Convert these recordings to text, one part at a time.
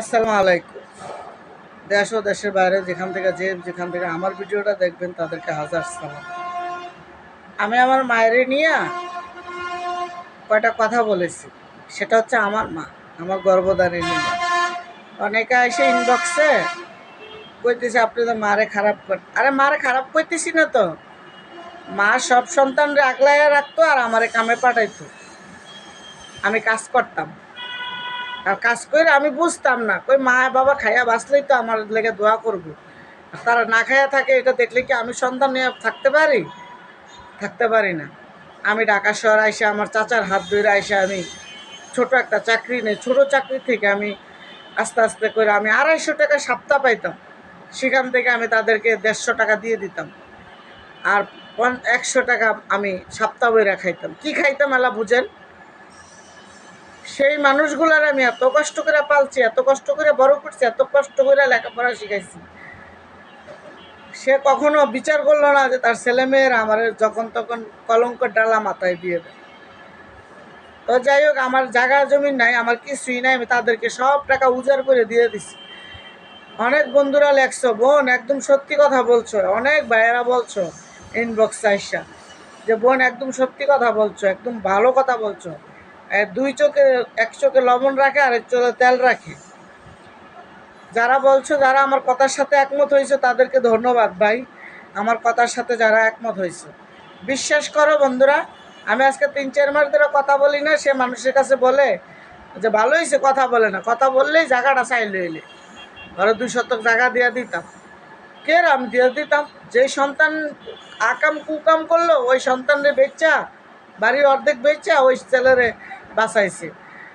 আসসালামু আলাইকুম। দেশ ও দেশের বাইরে যেখান থেকে যে যেখান থেকে আমার ভিডিওটা দেখবেন তাদেরকে হাজার সালাম। আমি আমার মায়ের নিয়ে কয়টা কথা বলেছি। সেটা হচ্ছে আমার মা, আমার গর্ভধারী নিয়ে অনেকে এসে ইনবক্সে কইতেছে, আপনি তো মারে খারাপ কর আরে মারে খারাপ করতেছি না তো। মা সব সন্তানরে আগলাইয়া রাখতো আর আমারে কামে পাঠাইতো। আমি কাজ করতাম। কাজ করে আমি বুঝতাম না। কই মা, বাবা খাইয়া বাঁচলেই তো আমার লেগে দোয়া করব। তারা না খাইয়া থাকে, এটা দেখলে কি আমি সন্তান নিয়ে থাকতে পারি? থাকতে পারি না। আমি ঢাকা শহর আইসে, আমার চাচার হাত ধরে আইসে আমি ছোট একটা চাকরি নেই। ছোট চাকরি থেকে আমি আস্তে আস্তে করে আমি আড়াইশো টাকা সপ্তাহ পাইতাম। সেখান থেকে আমি তাদেরকে দেড়শো টাকা দিয়ে দিতাম। আর একশো টাকা আমি সপ্তাহ বইরা খাইতাম। কি খাইতাম এলা বুঝেন? সেই মানুষগুলার আমি এত কষ্ট করে পালছি, এত কষ্ট করে বড় করছি, এত কষ্ট করে লেখাপড়া শিখাইছি। সে কখনো বিচার করল না যে তার ছেলে মেয়েরা আমার যখন তখন কলঙ্কের ডালা মাথায় দিয়ে দেয়। তো যাই হোক, আমার জায়গা জমি নাই, আমার কিছুই নাই, আমি তাদেরকে সব টাকা উজাড় করে দিয়ে দিছি। অনেক বন্ধুরা লেখছো, বোন একদম সত্যি কথা বলছো, অনেক ভাইয়েরা বলছো ইনবক্স আইসা যে, বোন একদম সত্যি কথা বলছো, একদম ভালো কথা বলছো। দুই চোখে, এক চোখে লবণ রাখে আর এক চোখে তেল রাখে। যারা বলছো, যারা আমার কথার সাথে একমত হয়েছে, তাদেরকে ধন্যবাদ ভাই। আমার কথার সাথে যারা একমত হয়েছে। বিশ্বাস করো বন্ধুরা, আমি আজকে তিন, চার মাস ধরে কথা বলি না, সে মানুষের কাছে বলে যে, ভালো হয়েছে, কথা বলে না। কথা বললেই জায়গাটা চাই লইলে ধরো দুই শতক জায়গা দিয়ে দিতাম। কে রাম দিয়ে দিতাম। যে সন্তান আকাম কুকাম করল, ওই সন্তানরে বেচা, বাড়ির অর্ধেক বেচা, ওই ছেলেরে বাঁচাইছে।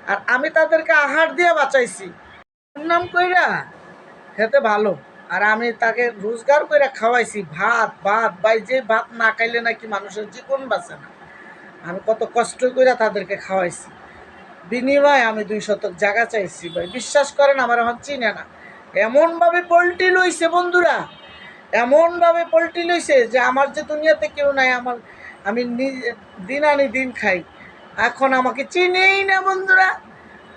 আর আমি তাদেরকে আহার দিয়ে বাঁচাইছি। নাম কইরা খেতে ভালো। আর আমি তাকে রোজগার করে খাওয়াইছি। ভাত ভাত, ভাই, যে ভাত না খাইলে নাকি মানুষের জীবন বাঁচে না। আমি কত কষ্ট করে তাদেরকে খাওয়াইছি। বিনিময়ে আমি দুই শতক জায়গা চাইছি। ভাই, বিশ্বাস করেন, আমার এখন চিনে না। এমনভাবে পোলট্রি লইছে বন্ধুরা। এমনভাবে পোলট্রি লইছে যে আমার যে দুনিয়াতে কেউ নাই, আমার আমি নিজে দিন আনি দিন খাই। এখন আমাকে চিনেই না বন্ধুরা,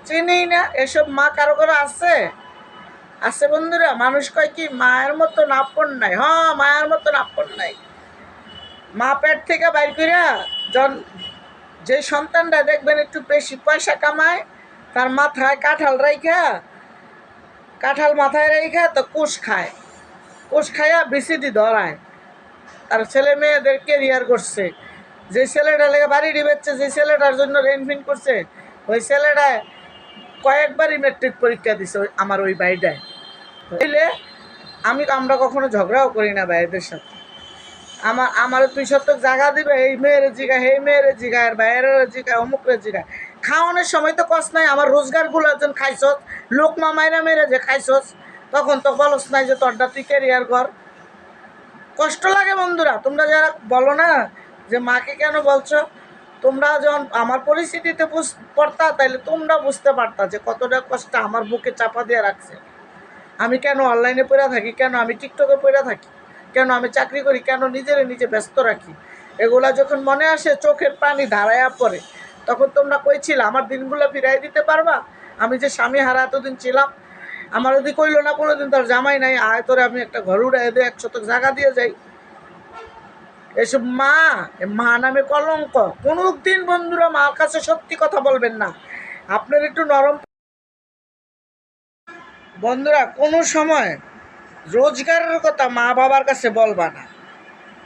চিনেই না। এসব মা কারও কারও আছে? আছে বন্ধুরা? মানুষ কয় কি, মায়ের মতন আপন নাই। হ্যাঁ মায়ের মতন আপন নাই। মা পেট থেকে বাইর কইরা জন যে সন্তানটা দেখবেন একটু বেশি পয়সা কামায়, তার মাথায় কাঁঠাল রাইখা, কাঁঠাল মাথায় রাইখা তো কুশ খায়। কুশ খাইয়া বিসিডি ধরায়। তার ছেলে মেয়েদের কেরিয়ার করছে যে ছেলেটা লেগে বাড়ি বেচছে যে ছেলেটার জন্য রেনফিন করছে, ওই ছেলেটা কয়েকবারই মেট্রিক পরীক্ষা দিছে ওই- আমার ওই বাড়িটায় বুঝলে? আমি আমরা কখনো ঝগড়াও করি না ভাইদের সাথে। আমার আমার তুই শতক জায়গা দিবে, এই মেয়ের জিগা, এই মেয়ের জিগা, আর বাইরের জিগা, অমুকের জিগা। খাওয়ানোর সময় তো কষ্ট নাই, আমার রোজগারগুলো একজন খাইছস, লোক মামাইরা মেরে যে খাইছস, তখন তো বলস নাই যে তোরটা তুই কেরিয়ার কর। কষ্ট লাগে বন্ধুরা, তোমরা যারা বলো না যে মাকে কেন বলছো? তোমরা যখন আমার পরিস্থিতিতে পড়তা, তাইলে তোমরা বুঝতে পারতা যে কতটা কষ্ট আমার বুকে চাপা দিয়ে রাখছে। আমি কেন অনলাইনে পড়ে থাকি? কেন আমি টিকটকে পড়ে থাকি? কেন আমি চাকরি করি? কেন নিজের নিজে ব্যস্ত রাখি? এগুলা যখন মনে আসে, চোখের পানি ধারায়া পড়ে, তখন তোমরা কইছিল আমার দিনগুলো ফিরাই দিতে পারবা? আমি যে স্বামী হারা এতদিন ছিলাম, আমার যদি কইলো না কোনোদিন, তার জামাই নাই, আয় তোরে আমি একটা ঘর উড়াই দিয়ে এক শতক জায়গা দিয়ে যাই। এসব মা মা নামে কলঙ্ক। কোনো দিন বন্ধুরা মার কাছে সত্যি কথা বলবেন না। আপনার একটু নরম বন্ধুরা, কোনো সময় রোজগারের কথা মা বাবার কাছে বলবা না।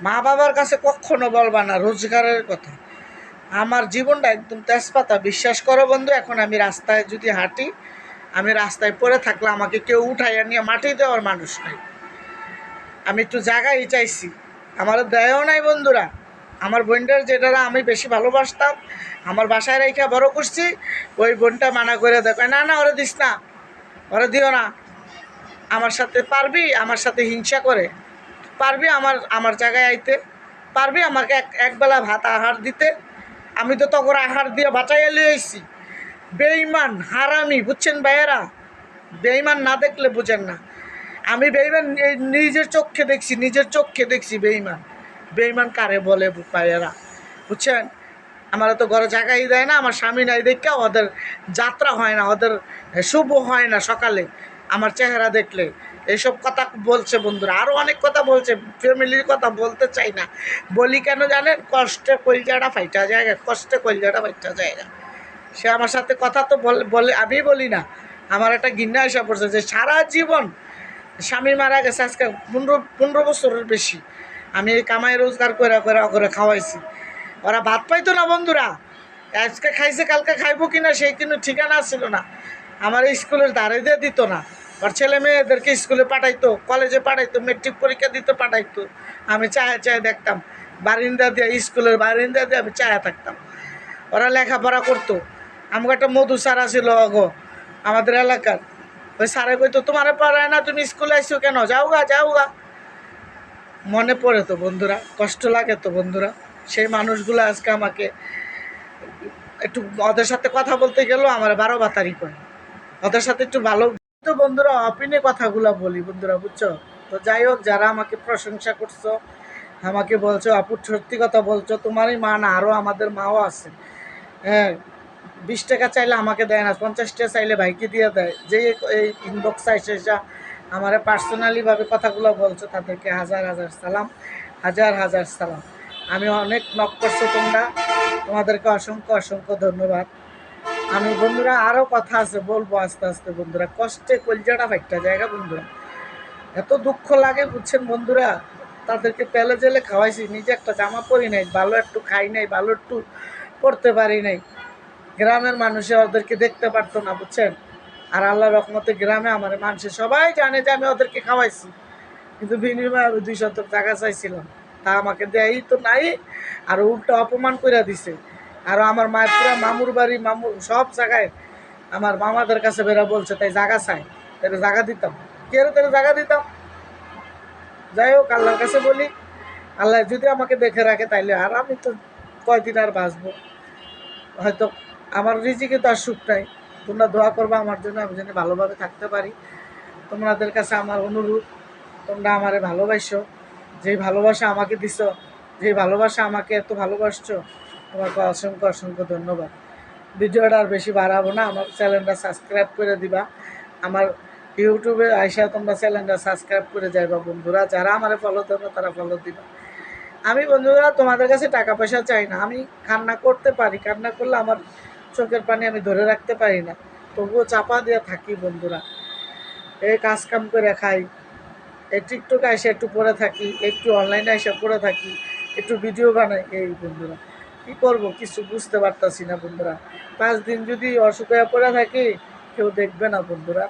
মা বাবার কাছে কখনো বলবা না রোজগারের কথা। আমার জীবনটা একদম তেজপাতা। বিশ্বাস করো বন্ধু, এখন আমি রাস্তায় যদি হাঁটি, আমি রাস্তায় পড়ে থাকলে আমাকে কেউ উঠাইয়া নিয়ে মাটি দেওয়ার মানুষ নাই। আমি একটু জায়গায় চাইছি। আমার দেয়ও নাই বন্ধুরা। আমার বোনটার যেটা আমি বেশি ভালোবাসতাম, আমার বাসায় রেখে বড় করছি, ওই বোনটা মানা করে দেখো, না না, ওরা দিস না, ওরা দিও না। আমার সাথে পারবি, আমার সাথে হিংসা করে। পারবি আমার আমার জায়গায় আইতে, পারবি আমাকে এক, একবেলা ভাত আহার দিতে। আমি তো তখন আহার দিয়ে বাঁচাইয়া লিয়ে আইছি। বেইমান হারামি, বুঝছেন ভাইয়েরা? বেইমান না দেখলে বুঝেন না। আমি বেইমান নিজের চোখে দেখছি, নিজের চোখে দেখছি বেইমান। বেইমান কারে বলে ভাইয়েরা? বুঝছেন? আমার তো ঘরে জায়গাই দেয় না, আমার স্বামী নাই দেখে ওদের যাত্রা হয় না, ওদের শুভ হয় না সকালে। আমার চেহারা দেখলে। এইসব কথা বলছে বন্ধুরা। আরও অনেক কথা বলছে, ফ্যামিলির কথা বলতে চাই না। বলি কেন জানেন? কষ্টে কলজাটা ফাইটা জায়গা কষ্টে কলজাটা ফাইটা জায়গা সে আমার সাথে কথা তো বলে, আমি বলি না। আমার একটা ঘৃণা এসে পড়ছে যে সারা জীবন স্বামী মারা গেছে আজকে পনেরো পনেরো বছরের বেশি। আমি এই কামাই রোজগার করে করে করে খাওয়াইছি। ওরা ভাত পাইতো না বন্ধুরা। আজকে খাইছে, কালকে খাইবো কিনা সেই কিন্তু ঠিকানা ছিল না। আমার স্কুলের ধারে দিয়ে দিত না। ওর ছেলে মেয়েদেরকে স্কুলে পাঠাইতো, কলেজে পাঠাইতো মেট্রিক পরীক্ষা দিতে পাঠাইতো। আমি চায়ে চায়ে দেখতাম। বারিন্দা দিয়ে, স্কুলের বারিন্দা দিয়ে আমি চায়ে থাকতাম। ওরা লেখাপড়া করতো। আমাকে একটা মধু স্যার ছিল, অগো। আমাদের এলাকার। ওই স্যারে কইতো তোমার পড়ায় না, তুমি স্কুলে আইসো কেন? যাও গা যাও গা। মনে পড়ে তো বন্ধুরা, কষ্ট লাগে তো বন্ধুরা। সেই মানুষগুলো আজকে আমাকে একটু ওদের সাথে কথা বলতে গেলেও আমার বারো বাতারি করে। ওদের সাথে একটু ভালো তো বন্ধুরা অপিনে কথাগুলো বলি বন্ধুরা, বুঝছ? তো যাই হোক, যারা আমাকে প্রশংসা করছ, আমাকে বলছো, আপু সত্যি কথা বলছো, তোমারই মা না আরও আমাদের মাও আছে। হ্যাঁ বিশ টাকা চাইলে আমাকে দেয় না, পঞ্চাশ টাকা চাইলে ভাইকে দিয়ে দেয়। যে এই ইনবক্স আইসে এসে আমার পার্সোনালিভাবে কথাগুলো বলছো, তাদেরকে হাজার হাজার সালাম, হাজার হাজার সালাম। আমি অনেক নক করছ তোমরা। তোমাদেরকে অসংখ্য অসংখ্য ধন্যবাদ। আমি বন্ধুরা আরও কথা আছে, বলব আস্তে আস্তে বন্ধুরা। কষ্টে কলজাটা ফাইটটা জায়গা বন্ধুরা। এত দুঃখ লাগে, বুঝছেন বন্ধুরা? তাদেরকে পেলে জেলে খাওয়াইছি, নিজে একটা জামা পরি নাই, ভালো একটু খাই নাই, ভালো একটু পড়তে পারি নাই। গ্রামের মানুষে ওদেরকে দেখতে পারতো না, বুঝছেন? আর আল্লাহ রহমতে গ্রামে আমার মানুষে সবাই জানে যে আমি ওদেরকে খাওয়াইছি। কিন্তু বিনিময়ে আমি দুই শতক টাকা চাইছিলাম। তা আমাকে দেয়ই তো নাই, আর উল্টো অপমান করে দিছে। আর আমার মায়ের পুরা মামুর বাড়ি, মামুর সব জায়গায় আমার মামাদের কাছে বেরা বলছে, তাই জায়গা চাই তাই জায়গা দিতাম। কে তাহলে জায়গা দিতাম? যাই হোক, আল্লাহর কাছে বলি, আল্লাহ যদি আমাকে দেখে রাখে তাইলে, আর আমি তো কয়দিন আর বাঁচবো? হয়তো আমার রিজিকে তো আর সুখ নাই তোমরা দোয়া করবা আমার জন্য, আমি যেন ভালোভাবে থাকতে পারি। তোমাদের কাছে আমার অনুরোধ, তোমরা আমারে ভালোবাসো। যেই ভালোবাসা আমাকে দিছ, যেই ভালোবাসা আমাকে এত ভালোবাসছো, তোমাকে অসংখ্য অসংখ্য ধন্যবাদ। ভিডিওটা আর বেশি বাড়াবো না, আমার চ্যানেলটা সাবস্ক্রাইব করে দিবা। আমার ইউটিউবে আইসা তোমরা চ্যানেলটা সাবস্ক্রাইব করে যাইবা বন্ধুরা, যারা আমার ফলো দেবে তারা ফলো দিবা। আমি বন্ধুরা, তোমাদের কাছে টাকা পয়সা চাই না, আমি কান্না করতে পারি। কান্না করলে আমার চোখের পানি আমি ধরে রাখতে পারি না। তবুও চাপা দিয়ে থাকি বন্ধুরা। এই কাজ কাম করে খাই। এই টিকটকে এসে একটু পরে থাকি, একটু অনলাইনে এসে পরে থাকি, একটু ভিডিও বানাই, এই বন্ধুরা। কি করব, কিছু বুঝতে পারতাছি না বন্ধুরা। পাঁচ দিন যদি অসুখ হয়ে পড়ে থাকি, কেউ দেখবে না বন্ধুরা।